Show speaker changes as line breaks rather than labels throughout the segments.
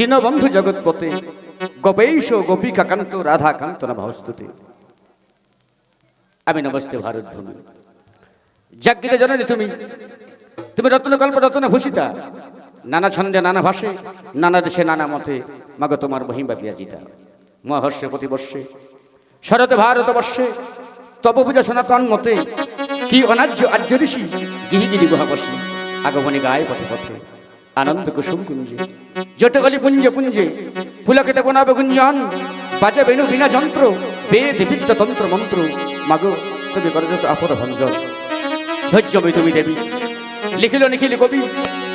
দীনবন্ধু জগৎপতে গোপেশ গোপিকাকান্ত রাধাকান্ত না ভাস্তুতে আমি নমস্তে ভারত ভূমি। জাগ্রীতে জননী তুমি। তুমি রত্নকল্প রত্ন ভূষিতা। নানা ছন্দে নানা ভাষে, নানা দেশে নানা মতে মাগ তোমার বহিম মহিমা বিরাজিতা। মহর্ষে প্রতিবর্ষে শরৎ ভারতবর্ষে তপপূজা সনাতন মতে, কি অনার্য আর্য ঋষি গিহিগিরি গুহাবসী আগমনে গায়ে পথে পথে। আনন্দ কুসুম কুঞ্জে। জটকলি পুঞ্জে পুঞ্জে ফুলকেতে বনাবে গুঞ্জন, বাজে বেণু বিনা যন্ত্র, বেদ বিদ্য তন্ত্র মন্ত্র। মাগো, তুমি করো যত আপদ ভঞ্জন। ধৈর্যময় তুমি দেবী। লিখিল নিখিল কবি,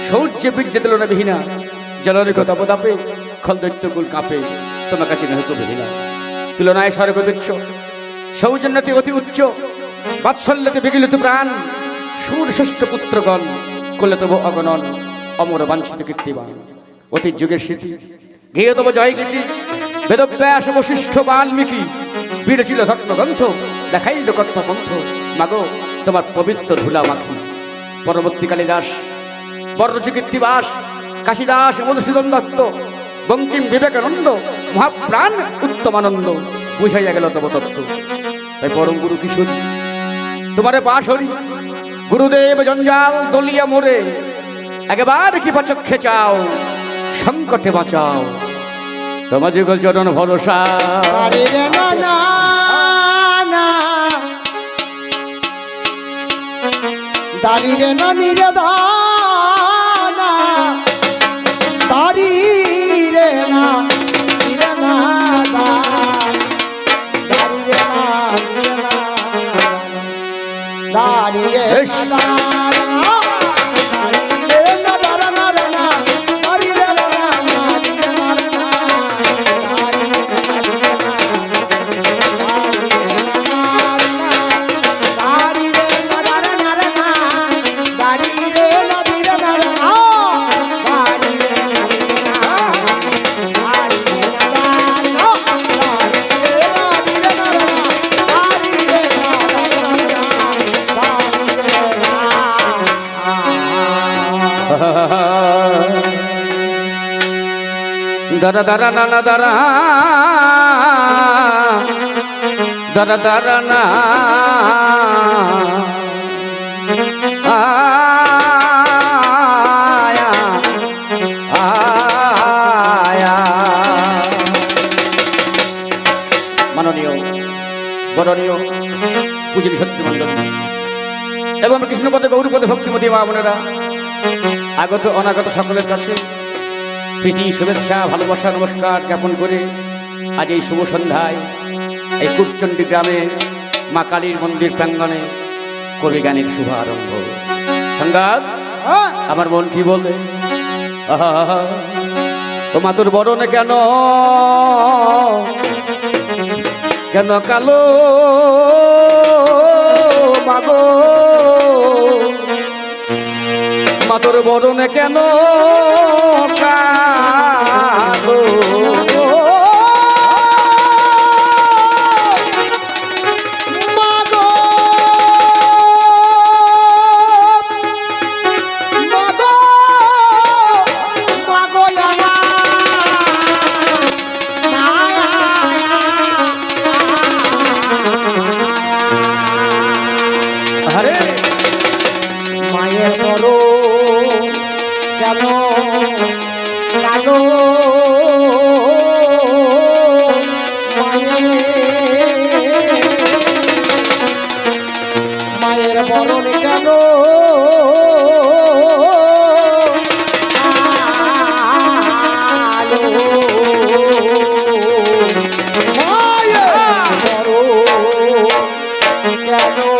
সৌর্য বীর্য দিল না বিহীনা জলরেখ তপদাপে খল দৈত্যকুল কাঁপে, তোমার কাছে নহিত বিহীনা তুলনায় স্বর্গ তুচ্ছ, সৌজন্যতি অতি উচ্চ, বাৎসল্যতে বিগলিত প্রাণ। সুর ষষ্ঠ পুত্রগণ করলে তবু অগণন। অমর বাঞ্ছিত কীর্তিবান অতি যুগের স্মৃতি গেয়ে তব জয় গীতি বেদব্যাস বশিষ্ঠ বাল্মীকি বিরচিল ধর্মগ্রন্থ দেখাইল কর্মপন্থ মাগো, তোমার পবিত্র ধুলা মাখি। পরবর্তী কালিদাস বর্ণচি কীর্তিবাস, কাশিদাস, মধুসূদন দত্ত, বঙ্কিম বিবেকানন্দ, মহাপ্রাণ উত্তমানন্দ। বুঝাইয়া গেল তব তত্ত্ব। তাই পরম গুরু কিশোরী, তোমারে পাশরি গুরুদেব জঞ্জাল দলিয়া মোরে একবার কি চক্ষে চাও সংকটে বাঁচাও। তোমার যুগল চরণ ভরসা।
দাঁড়িয়ে নদী না
দারা দারা নানা দারা দারা দারা না এবং কৃষ্ণপদে, গৌরপদে, ভক্তিমতী মা বোনেরা, আগত, অনাগত সকলের কাছে প্রীতি শুভেচ্ছা ভালোবাসা নমস্কার জ্ঞাপন করে আজ এই শুভ সন্ধ্যায় এই কুটচণ্ডী গ্রামে মা কালীর মন্দির প্রাঙ্গণে কবি গানের শুভ আরম্ভ। সংঘাত আমার মন কি বলে? ও তোর বড় না কেন? কেন কালো? মাগো? মাতর বরণে কেন কাঁদো?
কেন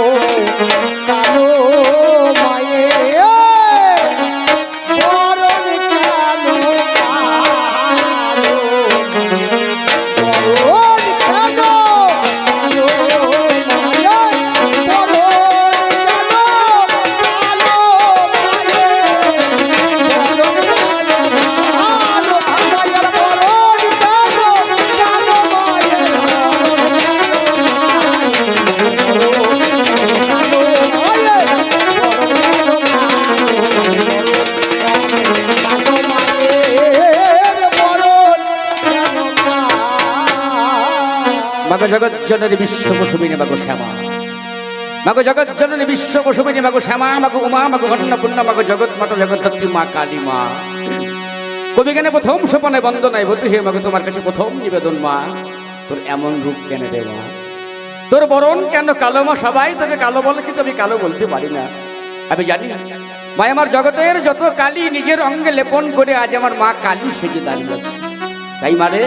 মাগো জগৎ জননী বিশ্ব বসুমিনী মাগো শ্যামা। মাগো জগৎ জননী বিশ্ব বসুমিনী মাগো শ্যামা, মাগো উমা, মাগো অন্নপূর্ণা মাগো জগৎ মাতা জগদ্ধাত্রী মা কালী মা। কবি কেন প্রথম সোপানে বন্দনায় ভর্তি হে মাগো তোমার কাছে প্রথম নিবেদন মা, তোর এমন রূপ কেন রে মা। তোর বরণ কেন কালো মা সবাই, তোকে কালো বলে কিন্তু আমি কালো বলতে পারি না। আমি জানি মা আমার জগতের যত কালি, নিজের অঙ্গে লেপন করে আজ আমার মা কালী সেজে দাঁড়িয়ে তাই মারে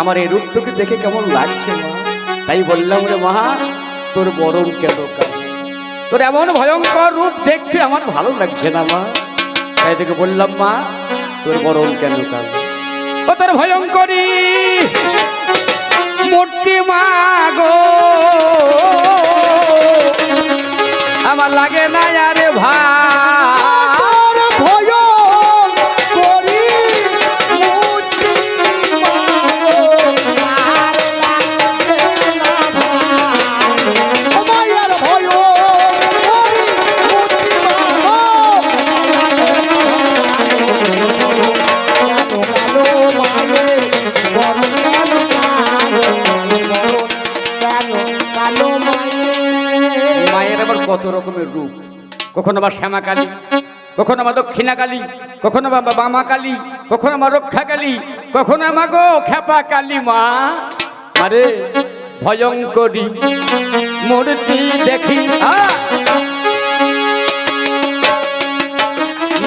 আমার এই রূপ তোকে দেখে কেমন লাগছে মা? তাই বললাম রে মা, তোর বরণ কেন তোর এমন ভয়ঙ্কর রূপ দেখতে আমার ভালো লাগছে না মা। তাই থেকে বললাম মা, তোর বরণ কেন কালো ও তোর ভয়ঙ্করী মূর্তি মাগো আমার লাগে না আরে ভাই। কখনো বা শ্যামা কালী কখনো বা দক্ষিণা কালী কখনো বা বামা কালী কখনো বা রক্ষা কালী কখনো মা গো খেপা কালী মা। আরে ভয়ঙ্করী মূর্তি দেখি!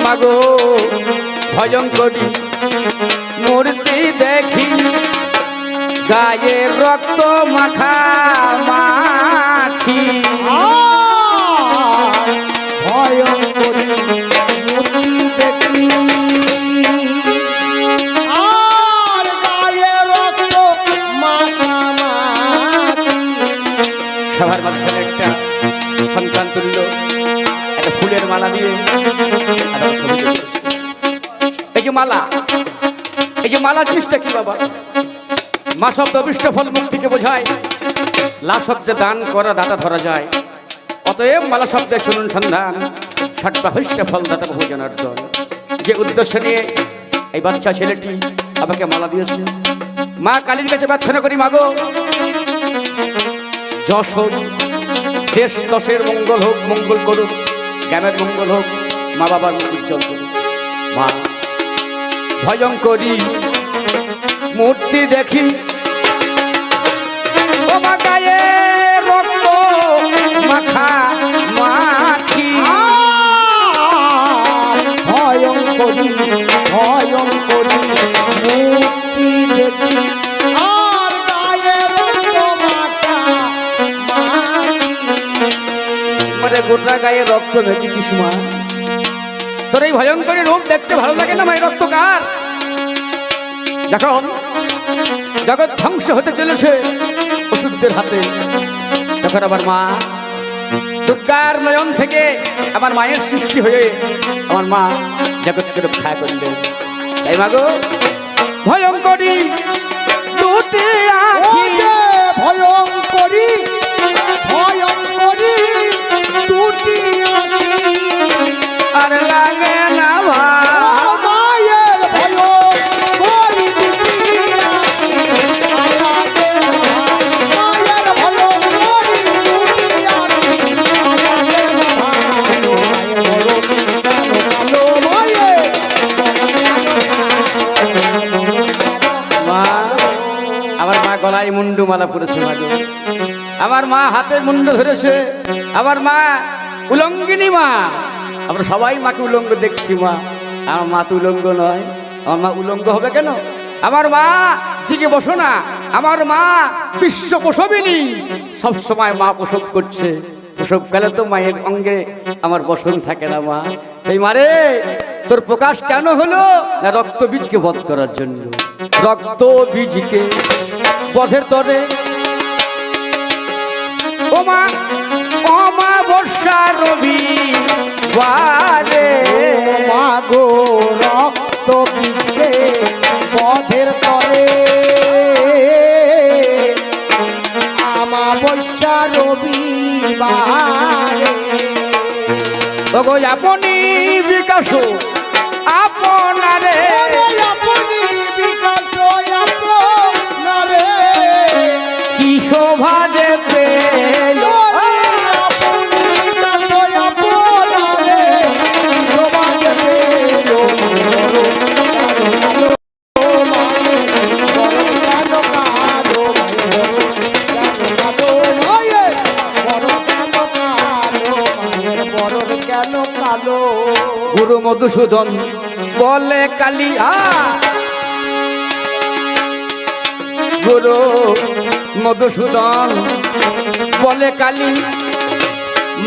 মাগো ভয়ঙ্করী মূর্তি দেখি, গায়ে রক্ত মাখা মাখি। জিনিসটা কি বাবা? মা শব্দ অবিষ্ট ফল মুক্তিকে বোঝায়। লা শব্দে দান করা দাতা ধরা যায়। অতএব মালা শব্দে শুনুন সন্ধান। ষট্টা হইষ্ট ফল দাতা বহু জনার্দন যে উদ্দেশ্য নিয়ে এই বাচ্চা ছেলেটি আমাকে মালা দিয়েছে। মা কালীর কাছে প্রার্থনা করি মাগো যশ হোক, দেশ দশের মঙ্গল হোক, মঙ্গল করুক, জ্ঞানের মঙ্গল হোক, মা বাবার মুখ উজ্জ্বল করুক। মা, ভয়ঙ্করী মূর্তি দেখি। গায়ে রক্ত মাখা মাখি
ভয়ঙ্করী ভয়ঙ্করী মূর্তি দেখি। গায়ে রক্ত মাখামাখি
গোটা গায়ে রক্ত মেখেছিস মা। তোর এই ভয়ঙ্করী রূপ দেখতে ভালো লাগে না মায়ের রক্ত কার? যখন জগৎ ধ্বংস হতে চলেছে। ওষুধদের হাতে। তখন আমার মা। দুর্গার নয়ন থেকে আমার মায়ের সৃষ্টি হয়ে আমার মা জগৎকে রক্ষা করলেন। তাই মাগো ভয়ঙ্করী
ভয়ঙ্করী
মালা পরেছে মা আমার মা হাতে মুন্ডু ধরেছে, আমার মা উলঙ্গিনী মা। আমরা সবাই মাকে উলঙ্গ দেখছি মা। আমার মা তো উলঙ্গ নয়, আমার মা উলঙ্গ হবে কেন? আমার মা দিকে বসো না, আমার মা বিশ্ব প্রসবিনী। সবসময় মা প্রসব করছে, প্রসব প্রসবকালে তো মায়ের অঙ্গে আমার বসন থাকে না মা। এই মারে, তোর প্রকাশ কেন হলো? না রক্ত বীজকে বধ করার জন্য। রক্ত বীজকে বধের তরে ওমা অমা বর্ষা রবি বারে
মাগো রক্ত বীজকে বধের তরে আমাবস্যা রবিবারে
ওগো আপনি বিকাশ
আপনি বিকাশ আপনারে
মধুসূদন বলে কালিয়া। গুরু মধুসূদন বলে কালী,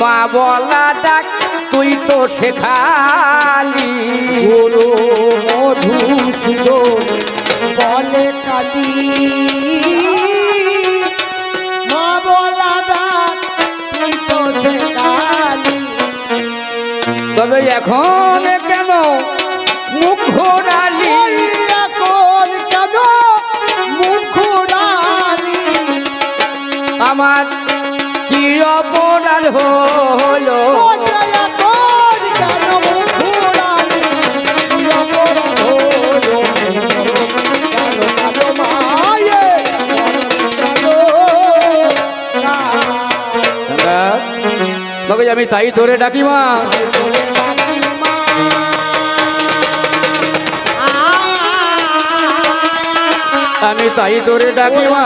মা বলা ডাক, তুই তো শেখালি।
গুরু মধুসূদন বলে কালী।
তবে এখন কেন মুখ ঘোরালি
এখন কেন মুখ ঘুরালি
আমার কি অপরাধ হলো? আমি তাই ধরে ডাকি মা। আমি তাই তোরে ডাকি মা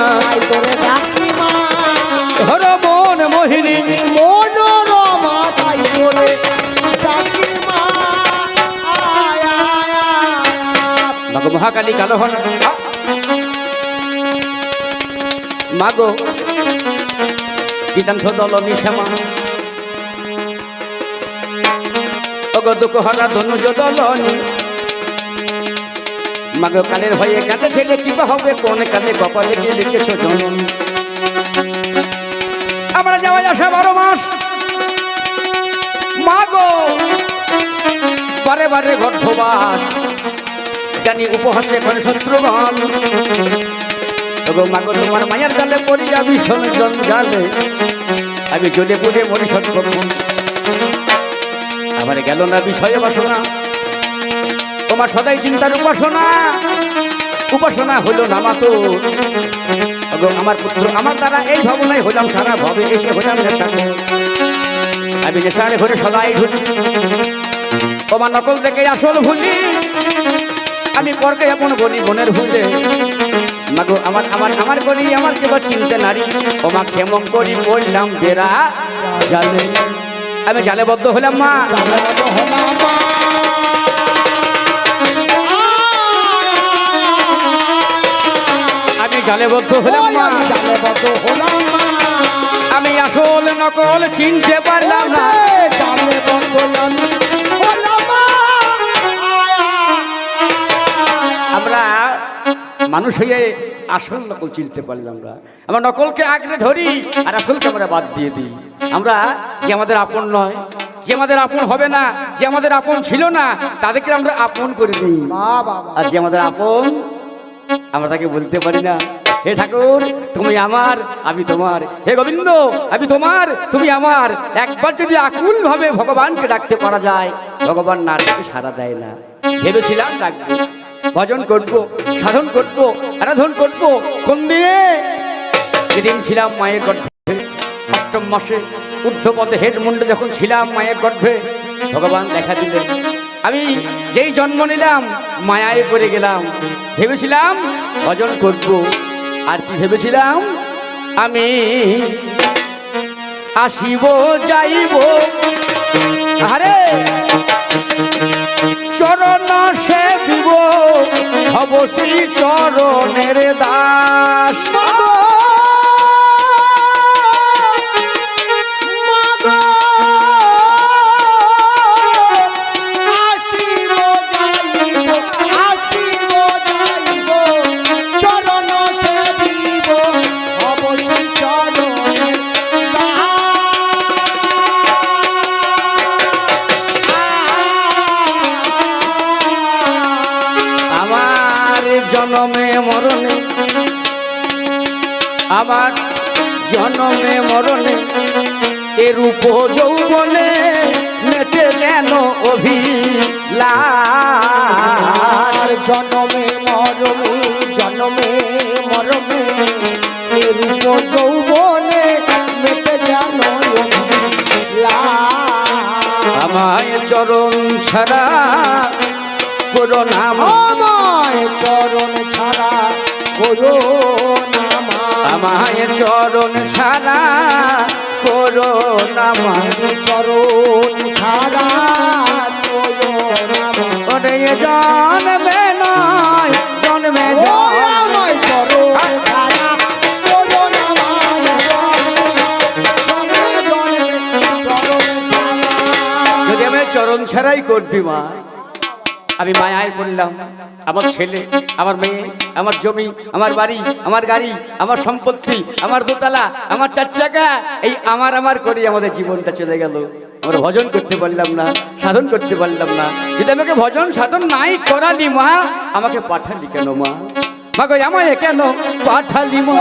হর মন মোহিনী মাগো মহাকালী কালো হন মাগো গীতাংশ দল নিশামা। অগ দুঃখ হরা ধনুজ দলনি। মাগো কালের হয়ে কাঁদে ছেলে, কি বা হবে, কোন কালে কপালে গিয়ে লিখেছ আমরা যাওয়া আসা বারো মাস। মাগো, বারে বারে গর্ভবাস, জানি উপহাসে করে শত্রুগণ তবে মাগো, তোমার মায়ের জালে পড়ি যাবি সনজন জালে আমি জ্বলে পুড়ে মরি সত্য আমার গেল না বিষয়ে বাসনা। তোমার সদাই চিন্তার উপাসনা। উপাসনা হলো নামাতো। এবং আমার পুত্র আমার দ্বারা এই ভাবনায় হলাম, সারা ভবে এসে নেশা আমি নেশারে ঘরে সদাই ঢুকি। তোমার নকল থেকে আসল ভুলি। আমি পরকে আপন বলি বোনের ভুলে। মাগো, আমার আমার আমার করি আমার কেবল চিনতে নারী। ওমা ক্ষেমং করি বললাম, বেড়া জালে আমি জালেবদ্ধ হলাম মা। জালেবদ্ধ হলাম মা আমি আসল নকল চিনতে পারলাম না। আমরা মানুষ হয়ে আসল নকল চিনতে পারলাম না। আমরা নকলকে আঁকড়ে ধরি আর আসলকে আমরা বাদ দিয়ে দিই। আমরা যে আমাদের আপন নয় যে আমাদের আপন হবে না যে আমাদের আপন ছিল না তাদেরকে আমরা আপন করে দিই। আর যে আমাদের আপন আমরা তাকে বলতে পারি না। হে ঠাকুর, তুমি আমার, আমি তোমার। হে গোবিন্দ, আমি তোমার, তুমি আমার। একবার যদি আকুল ভাবে ভগবানকে ডাকতে পারা যায়, ভগবান না ডাকে সারা দেয় না। ভেবেছিলাম ডাকবো, ভজন করব, সাধন করব, আরাধন করব, কোন দিনে? যেদিন ছিলাম মায়ের গর্ভে, অষ্টম মাসে ঊর্ধ্বপদে হেড মুন্ডে যখন ছিলাম মায়ের গর্ভে, ভগবান দেখা দিলেন আমি যেই জন্ম নিলাম, মায়ায় পড়ে গেলাম। ভেবেছিলাম ভজন করব। আর কি ভেবেছিলাম? আমি আসিব, যাইব। আরে চরণ সেবিব হব শ্রী চরণের দাস। আমার জনমে মরণে এ রূপ যৌবনে মেটে কেন
আর জনমে মরমে জনমে মরমে এ রূপ যৌবনে মেটে যেন
আমায় চরণ ছাড়া করো নাম
আমায় চরণ ছাড়া করো
আমায় চরণ ছাড়া করো নাম
চরণ ছাড়া
জন্মে নয় জন্মে
চরণে আমার
যদি আমি চরণ ছাড়াই করবি মা আমি মায়ায় পড়লাম। আমার ছেলে আমার মেয়ে আমার জমি আমার বাড়ি আমার গাড়ি আমার সম্পত্তি আমার দোতলা আমার চার চাকা এই আমার আমার করে আমাদের জীবনটা চলে গেল। আমরা ভজন করতে পারলাম না সাধন করতে পারলাম না। যদি আমাকে ভজন সাধন নাই করালি মা আমাকে পাঠালি কেন মা? মা গো আমায় কেন পাঠালি মা?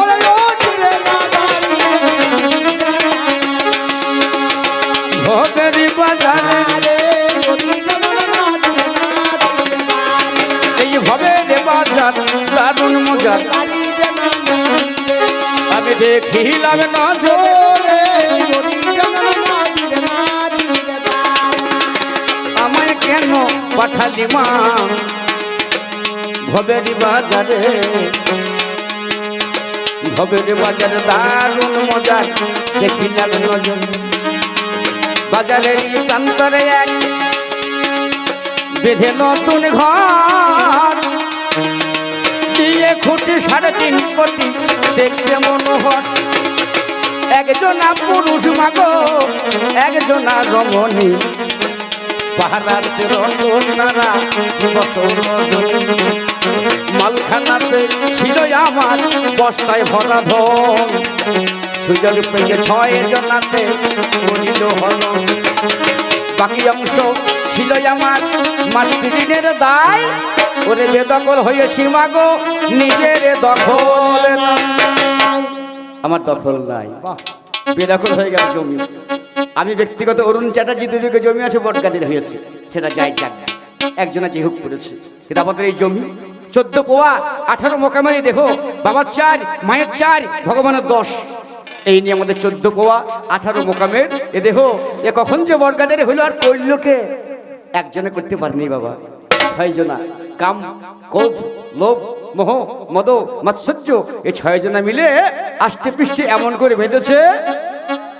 বাজারি
বাজারে
মন্দিরে
আমি দেখিলাম না
না
আমায় কেন পাঠালি মা? ভবেরি বাজারে। ভবেরি বাজারে দারুণ মজার দেখিলাম নজর বাজারের প্রান্তরে এক বেঁধে নতুন ঘর। খুঁটি সাড়ে তিন কোটি, দেখতে মনোহর একজনা পুরুষ মাগো, একজনা রমণী। মালখানাতে ছিল আমার বস্তায় ভরা ধন। পেয়ে ছয় জনাতে হল। বাকি অংশ ছিল আমার মাতৃঋণের দায়। ওরে বেদখল হয়েছি মাগো, নিজের দখল আমার দখল নাই। বেদখল হয়ে গেল জমি। আমি ব্যক্তিগত অরুণ চ্যাটার্জি দুদিকে জমি আছে বটগাদির হয়েছে। সেটা যাই যাক। একজনা যে হুক করেছে। সেটা আমাদের এই জমি। চোদ্দ পোয়া, আঠারো মোকামারি দেখো বাবার চার, মায়ের চার, ভগবানের দশ। এই নিয়ে আমাদের চোদ্দ পোয়া, আঠারো মোকামের এ দেহ। এ কখন যে বটগাদের হইল আর করল কে? একজনে করতে পারেনি বাবা। ছয়জনা কাম কোধ লোভ মোহ মদ মাৎসর্য এই ছয়জনা মিলে আষ্টে পৃষ্ঠে এমন করে বেঁধেছে।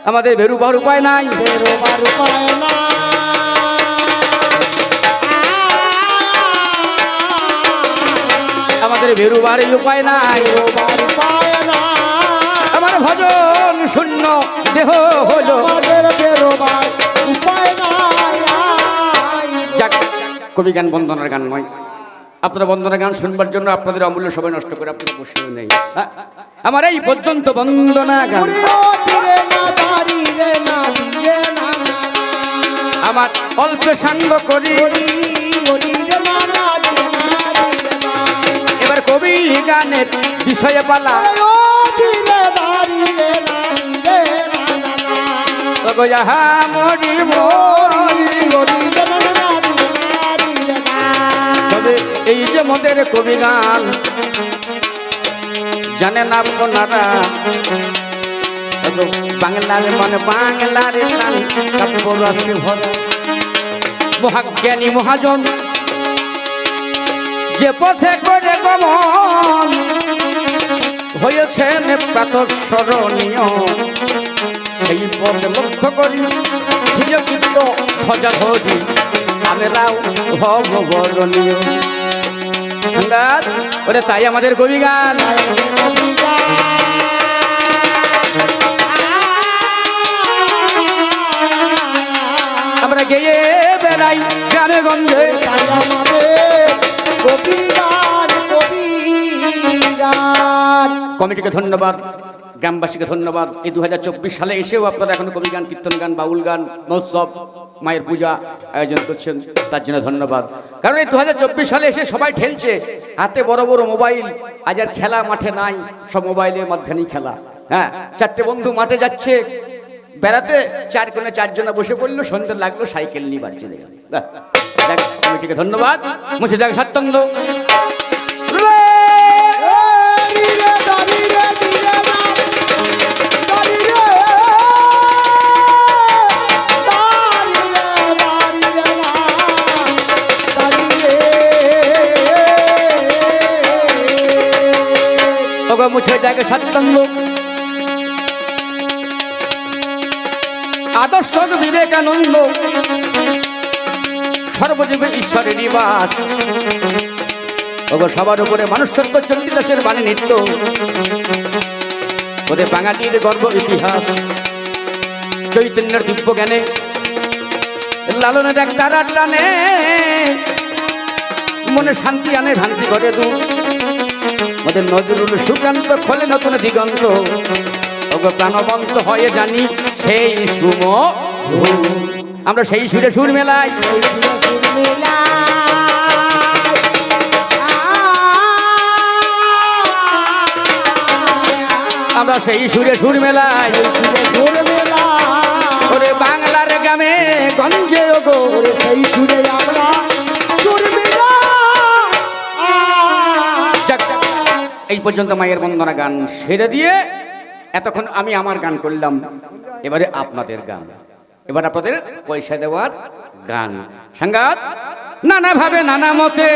আমাদের বেরুবার উপায় নাই।
বেরোবার উপায় না
আমাদের বেরুবার উপায় নাই। আমার ভজন শূন্য দেহ হলো।
নাই।
যাক কবি গান বন্দনার গান নয়। আপনারা বন্দনার গান শুনবার জন্য আপনাদের অমূল্য সময় নষ্ট করে আপনাদের বসেও নেই। হ্যাঁ? আমার এই পর্যন্ত বন্দনা গান। আমার অল্প সাঙ্গ করি। এবার কবি গানের বিষয়ে পালা। মরি মরি। এই যে মোদের কবি গান জানেন আপনারা? বাংলার মানে বাংলার মহাজ্ঞানী মহাজন, যে পথে করে গমন, হয়েছেন প্রাতঃস্মরণীয় সেই পথ লক্ষ্য করি প্রিয়কৃত ভজা ধরি আমরাও হব বরণীয় সঙ্গাত ওরে তাই আমাদের কবি গান। আমরা গেয়ে বেড়াই গ্রামে
কবিগান
কমিটিকে ধন্যবাদ, গ্রামবাসীকে ধন্যবাদ। এই দু হাজার চব্বিশ সালে এসেও আপনারা এখনও কবি গান, কীর্তন গান, বাউল গান, মহোৎসব, মায়ের পূজা আয়োজন করছেন, তার জন্য ধন্যবাদ। কারণ এই দু হাজার চব্বিশ সালে এসে সবাই ঠেলছে। হাতে বড় বড় মোবাইল, আজ আর খেলা মাঠে নাই, সব মোবাইলের মাঝখানেই খেলা। হ্যাঁ চারটে বন্ধু মাঠে যাচ্ছে, বেড়াতে চার কোণে চারজনা বসে পড়ল, সন্ধ্যে লাগল, সাইকেল নিয়ে বাড়ি চলে গেল। কমিটিকে ধন্যবাদ। মুছে দেখ সত্যন্দ তবে মুছে যাকে সত্যঙ্গ। আদর্শ বিবেকানন্দ। সর্বজীবে ঈশ্বরের নিবাস। সবার উপরে মানুষত্ব চন্দ্রদাসের বাণী নিত্য। ওদের বাঙালির গর্ব ইতিহাস। চৈতন্যের দিব্য জ্ঞানে। লালনের এক তারা টানে। মনে শান্তি আনে ভ্রান্তি করে দু ওদের নজরুল সুকান্ত খোলে নতুন দিগন্ত। ওগো প্রাণবন্ত হয়ে জানি সেই সুম আমরা সেই সুরে সুর মেলাই।
মেলায়।
আমরা সেই সুরে সুর মেলাই।
এই সুরে সুর
পর্যন্ত মায়ের বন্দনা গান সেরে দিয়ে এতক্ষণ আমি আমার গান করলাম। এবারে আপনাদের গান। এবার আপনাদের পয়সা দেওয়ার গান। সাংঘাত? নানা ভাবে নানা মতে।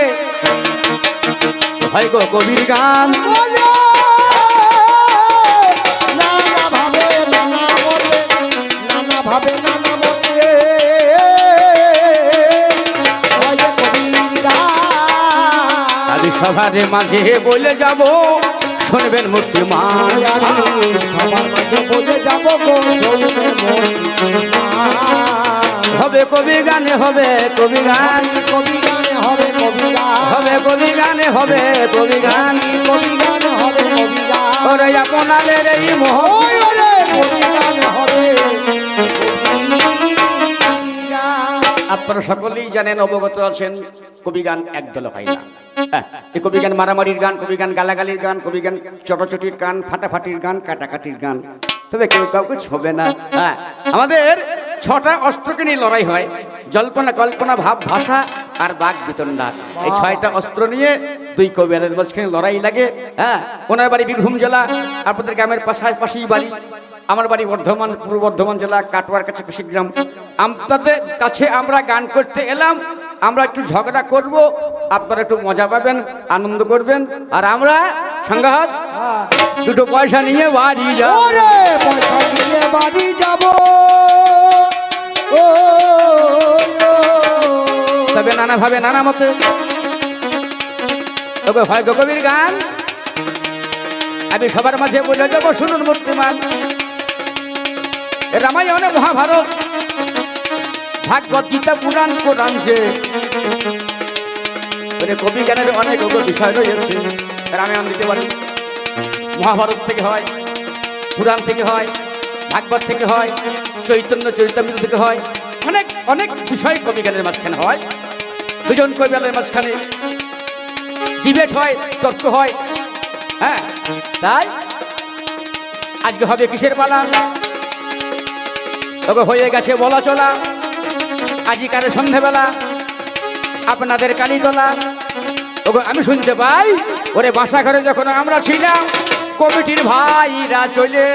হয় গো কবির গান। সবার মাঝে বলে যাব, শুনবেন মূর্তি মা হবে কবি গানে, হবে কবি গান।
কবি গানে হবে কবি গান,
হবে কবি গানে। হবে কবি গান
কবি গান হবে কবি গান
ওরে আপনাদের এই মোহ
কবি গান হবে
আপনারা সকলেই জানেন, অবগত আছেন, কবি গান একদল হয় না। এই কবি গান, মারামারির গান, কবি গান, গালাগালির গান, কবি গান, চটাচটির গান, ফাটাফাটির গান, কাটাকাটির গান। তবে কেউ কাউকে ছবে না। হ্যাঁ আমাদের ছটা অস্ত্রকে নিয়ে লড়াই হয়। জল্পনা, কল্পনা, ভাব, ভাষা আর বাঘ বিতণ্ডা। এই ছয়টা অস্ত্র নিয়ে দুই কবিয়ালের মাঝখানে লড়াই লাগে। হ্যাঁ ওনার বাড়ি বীরভূম জেলা আপনাদের গ্রামের পাশাপাশি বাড়ি। আমার বাড়ি বর্ধমান, পূর্ব বর্ধমান জেলা, কাটোয়ার কাছে কুশিগ্রাম আপনাদের কাছে আমরা গান করতে এলাম। আমরা একটু ঝগড়া করব আপনারা একটু মজা পাবেন আনন্দ করবেন আর আমরা সংঘাত। দুটো পয়সা নিয়ে বাড়ি যাব।
পয়সা বাড়ি যাব। ও
তবে নানা ভাবে নানা মতে তবে হয় কবির গান। আমি সবার মাঝে বলে যাব শুনুন মূর্তিমান রামায়ণে মহাভারত। ভাগবত গীতা পুরাণ কোরআন যে। মানে কবি জ্ঞানের অনেক বিষয় রয়েছে রামায়ণ দিতে পারি। মহাভারত থেকে হয়, পুরাণ থেকে হয়, ভাগবত থেকে হয়, চৈতন্য, চরিতামৃত থেকে হয়, অনেক অনেক বিষয় কবি জ্ঞানের মাঝখানে হয়। দুজন কবিয়ালের মাঝখানে ডিবেট হয়, তর্ক হয় হ্যাঁ? তাই? আজকে হবে কিসের পালা? তবে হয়ে গেছে বলা চলা। আজিকারে সন্ধেবেলা আপনাদের কালীতলা। ওগো, আমি শুনতে পাই, ওরে বাসা ঘরে যখন আমরা ছিলাম, কমিটির ভাইরা চলে।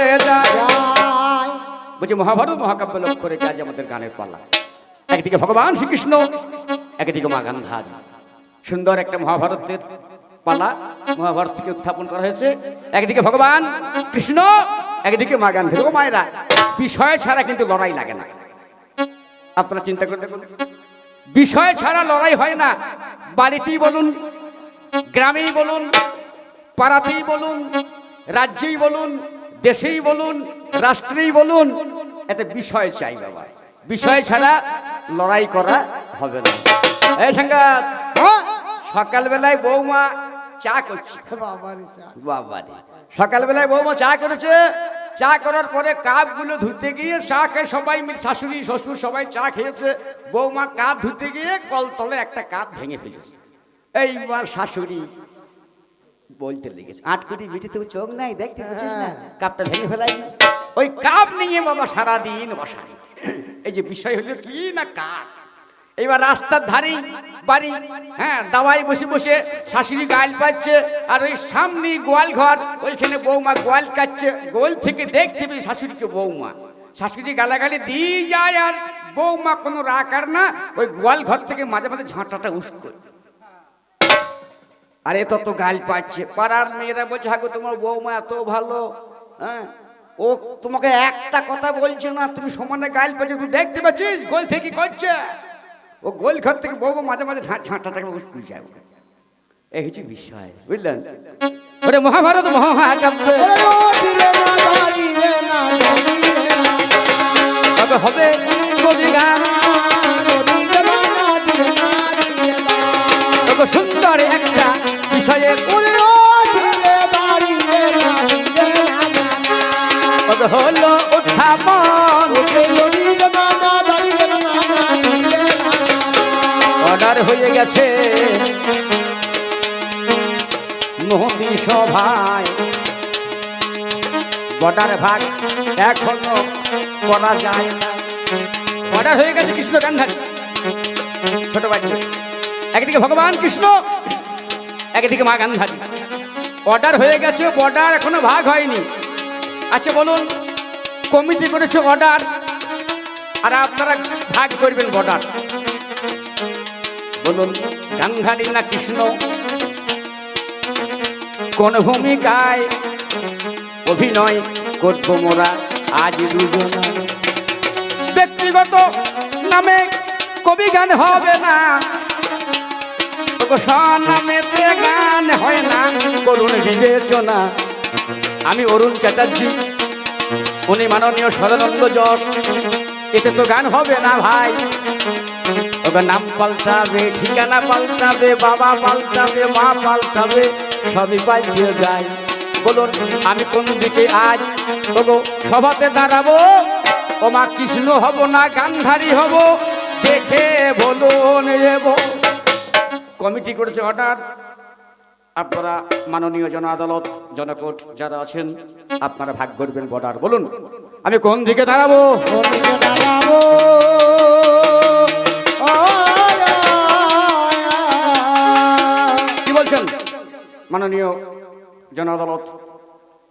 বলছি মহাভারত মহাকাব্য লক্ষ্য রেখে আজ আমাদের গানের পালা। একদিকে ভগবান শ্রীকৃষ্ণ, একদিকে মা গান্ধার। সুন্দর একটা মহাভারতের পালা মহাভারত থেকে উত্থাপন করা হয়েছে। একদিকে ভগবান কৃষ্ণ, একদিকে মা গান্ধী ও মায়েরা, বিষয় ছাড়া কিন্তু লড়াই লাগে না। আপনারা চিন্তা করে দেখুন বিষয় ছাড়া লড়াই হয় না। বাড়িতেই বলুন গ্রামেই বলুন পাড়াতেই বলুন রাজ্যেই বলুন দেশেই বলুন রাষ্ট্রেই বলুন একটা বিষয় চাই বাবা। বিষয় ছাড়া লড়াই করা হবে না। এই সাংঘাত? সকালবেলায় বৌমা চা করছে।
বাবারে।
সকালবেলায় বৌমা চা করেছে চা করার পরে কাপগুলো ধুতে গিয়ে চা খেয়ে সবাই মিলে শাশুড়ি শ্বশুর সবাই চা খেয়েছে। বৌমা কাপ ধুতে গিয়ে কলতলে একটা কাপ ভেঙে ফেলেছে। এইবার শাশুড়ি বলতে লেগেছে আট কোটি বিটি তো চোখ নাই দেখতে পাচ্ছিস না কাপটা ভেঙে ফেলাই। ওই কাপ নিয়ে বাবা সারাদিন বসা এই যে বিষয় হলো কি না কাপ? এবার রাস্তার ধারেই বাড়ি হ্যাঁ দাওয়াই বসে বসে শাশুড়ি গাল পাচ্ছে আর ওই সামনে গোয়াল ঘর, ওইখানে বৌমা গোয়াল কাটছে, গোল থেকে দেখতে পেয়ে শাশুড়িকে বৌমা। শাশুড়ি গালাগালি দিয়ে যায় আর বৌমা কোনো রাগ আর না, ওই গোয়াল ঘর থেকে মাঝে মাঝে ঝাঁটাটা উস্কো আরে তত গাল পাচ্ছে, পাড়ার মেয়েরা বলছে, হাগো, তোমার বৌমা এত ভালো হ্যাঁ? ও তোমাকে একটা কথা বলছে না, তুমি সমানে গাল পাচ্ছে তুমি দেখতে পাচ্ছিস, গোল থেকে করছে? ও গোল ঘর থেকে বউ মাঝে মাঝে ঝাঁটা থেকে উঠে যায় এই হচ্ছে বিষয়, বুঝলেন? ওরে মহাভারত মহাকাব্যে হবে সুন্দর একটা বিষয়ে হলো উত্থাপন বর্ডার ভাগ এখনও করা যায় না। অর্ডার হয়ে গেছে কৃষ্ণ গান্ধারী। ছোট বাচ্চা। একদিকে ভগবান কৃষ্ণ, একদিকে মা গান্ধারী। অর্ডার হয়ে গেছে বর্ডার এখনও ভাগ হয়নি। আচ্ছা বলুন, কমিটি করেছে অর্ডার আর আপনারা ভাগ করবেন বর্ডার বলুন, গান্ধারী না কৃষ্ণ? কোন ভূমিকায় অভিনয় করব মোরা আজ দুজন। ব্যক্তিগত নামে কবি গান হবে না। নামেতে গান হয় না। করুণ বিবেচনা। আমি অরুণ চ্যাটার্জি। উনি মাননীয় সদানন্দ যশ এতে তো গান হবে না ভাই। ওকে নাম পাল্টাবে ঠিকানা পাল্টাবে বাবা পাল্টাবে মা পাল্টাবে সবই পাল্টে যায়। বলুন, আমি কোন দিকে আজ? ওগো সভাতে দাঁড়াবো। ও মা কৃষ্ণ হব না, গান্ধারী হব। দেখে বলুন কমিটি করেছে হঠাৎ আপনারা মাননীয় জন আদালত, জনকোট যারা আছেন, আপনারা ভাগ করবেন বর্ডার। বলুন, আমি কোন দিকে দাঁড়াবো
দাঁড়াবো?
কি বলছেন? মাননীয় জন আদালত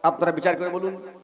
আপনারা বিচার করে বলুন।